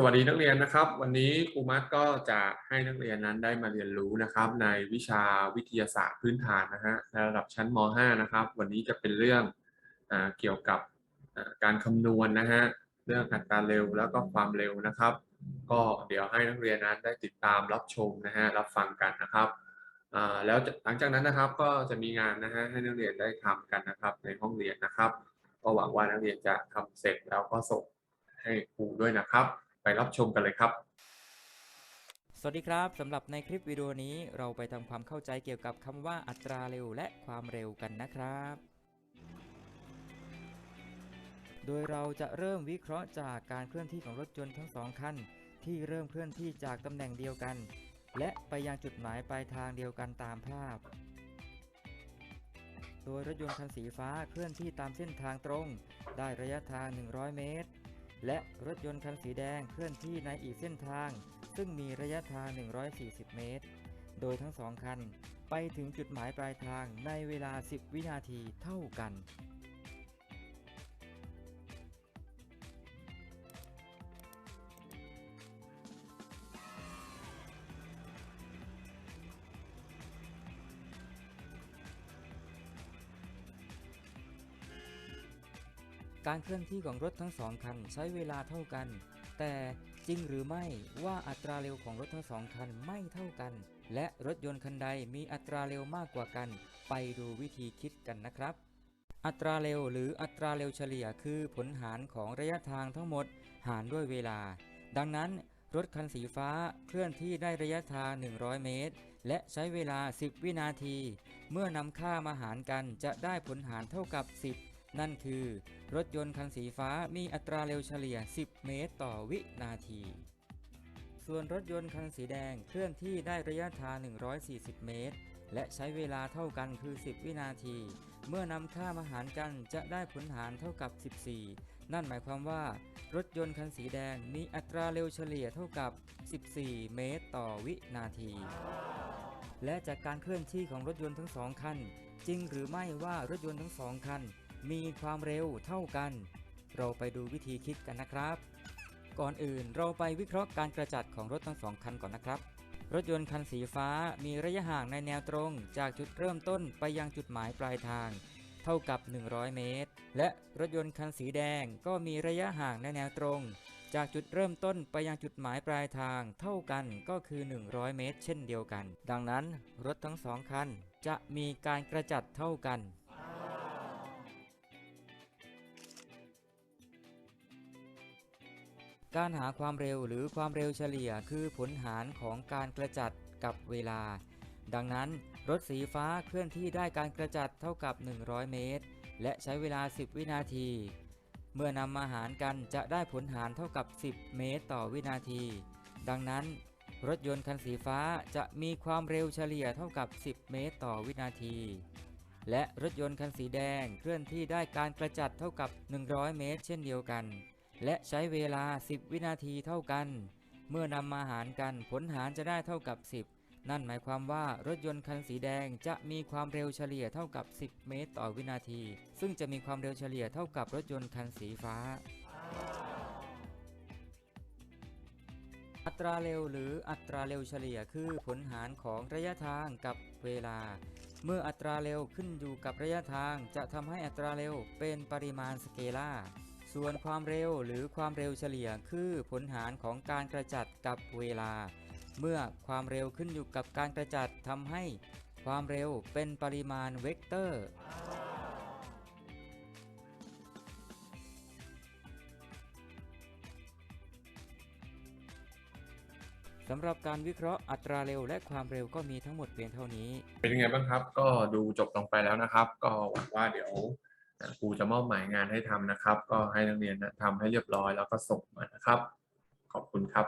สวัสดีนักเรียนนะครับ วันนี้ครูมัดก็จะให้นักเรียนนั้นได้มาเรียนรู้นะครับ ในวิชาวิทยาศาสตร์พื้นฐานนะฮะในระดับชั้นม .5 นะครับ วันนี้จะเป็นเรื่องอเกี่ยวกับการคำนวณนะฮะเรื่องอัตราเร็วแล้วก็ความเร็วนะครับ ก็เดี๋ยวให้นักเรียนนั้นได้ติดตามรับชมนะฮะรับฟังกันนะครับแล้วหลังจากนั้นนะครับก็จะมีงานนะฮะให้นักเรียนได้ทำกันนะครับ ในห้องเรียนนะครับ ก็หวังว่านักเรียนจะทำเสร็จแล้วก็ส่งให้ครูด้วยนะครับ รับชมกันเลยครับ สวัสดีครับสำหรับในคลิปวิดีโอนี้เราไปทำความเข้าใจเกี่ยวกับคำว่าอัตราเร็วและความเร็วกันนะครับ โดยเราจะเริ่มวิเคราะห์จากการเคลื่อนที่ของรถยนต์ทั้งสองคันที่เริ่มเคลื่อนที่จากตำแหน่งเดียวกัน และไปยังจุดหมายปลายทางเดียวกันตามภาพโดยรถยนต์คันสีฟ้าเคลื่อนที่ตามเส้นทางตรง ได้ระยะทาง 100 เมตร และรถยนต์คันสีแดงเคลื่อนที่ในอีกเส้นทาง ซึ่งมีระยะทาง 140 เมตร โดยทั้งสองคันไปถึงจุดหมายปลายทางในเวลา 10 วินาทีเท่ากัน การเคลื่อนที่ของรถทั้งสองคันใช้เวลาเท่ากัน แต่จริงหรือไม่ว่าอัตราเร็วของรถทั้งสองคันไม่เท่ากัน และรถยนต์คันใดมีอัตราเร็วมากกว่ากัน ไปดูวิธีคิดกันนะครับ อัตราเร็วหรืออัตราเร็วเฉลี่ยคือผลหารของระยะทางทั้งหมด หารด้วยเวลา ดังนั้นรถคันสีฟ้าเคลื่อนที่ได้ระยะทาง 100 เมตร และใช้เวลา 10 วินาที เมื่อนำค่ามาหารกันจะได้ผลหารเท่ากับ 10 นั่นคือรถยนต์คันสีฟ้ามีอัตราเร็วเฉลี่ย 10 เมตรต่อวินาที ส่วนรถยนต์คันสีแดงเคลื่อนที่ได้ระยะทาง 140 เมตร และใช้เวลาเท่ากันคือ 10 วินาที เมื่อนำค่ามาหารกันจะได้ผลหารเท่ากับ 14 นั่นหมายความว่า รถยนต์คันสีแดงมีอัตราเร็วเฉลี่ยเท่ากับ 14 เมตรต่อวินาที และจากการเคลื่อนที่ของรถยนต์ทั้งสองคันจริงหรือไม่ว่ารถยนต์ทั้งสองคัน มีความเร็วเท่ากัน เราไปดูวิธีคิดกันนะครับ ก่อนอื่นเราไปวิเคราะห์การกระจัดของรถทั้งสองคันก่อนนะครับ รถยนต์คันสีฟ้ามีระยะห่างในแนวตรงจากจุดเริ่มต้นไปยังจุดหมายปลายทาง เท่ากับ 100 เมตร และรถยนต์คันสีแดงก็มีระยะห่างในแนวตรง จากจุดเริ่มต้นไปยังจุดหมายปลายทาง เท่ากันก็คือ 100 เมตร เช่นเดียวกัน ดังนั้นรถทั้งสองคันจะมีการกระจัดเท่ากัน การหาความเร็วหรือความเร็วเฉลี่ยคือผลหารของการกระจัดกับเวลา ดังนั้นรถสีฟ้าเคลื่อนที่ได้การกระจัดเท่ากับ 100 เมตร และใช้เวลา 10 วินาที เมื่อนำมาหารกันจะได้ผลหารเท่ากับ 10 เมตรต่อวินาที ดังนั้น รถยนต์คันสีฟ้าจะมีความเร็วเฉลี่ยเท่ากับ 10 เมตรต่อวินาที และรถยนต์คันสีแดงเคลื่อนที่ได้การกระจัดเท่ากับ 100 เมตร เช่นเดียวกัน และใช้เวลา 10 วินาทีเท่ากัน เมื่อนำมาหารกันผลหารจะได้เท่ากับ 10 นั่นหมายความว่ารถยนต์คันสีแดงจะมีความเร็วเฉลี่ยเท่ากับ 10 เมตรต่อวินาที ซึ่งจะมีความเร็วเฉลี่ยเท่ากับรถยนต์คันสีฟ้า อัตราเร็วหรืออัตราเร็วเฉลี่ยคือผลหารของระยะทางกับเวลาเมื่ออัตราเร็วขึ้นอยู่กับระยะทางจะทำให้อัตราเร็วเป็นปริมาณสเกลาร์ ส่วนความเร็วหรือความเร็วเฉลี่ยคือผลหารของการกระจัดกับเวลา เมื่อความเร็วขึ้นอยู่กับการกระจัดทำให้ความเร็วเป็นปริมาณเวกเตอร์ สำหรับการวิเคราะห์อัตราเร็วและความเร็วก็มีทั้งหมดเพียงเท่านี้ เป็นยังไงบ้างครับ ก็ดูจบลงไปแล้วนะครับ ก็หวังว่าเดี๋ยว ครูจะมอบหมายงานให้ทำนะครับ ก็ให้นักเรียนนะทำให้เรียบร้อยแล้วก็ส่งมานะครับ ขอบคุณครับ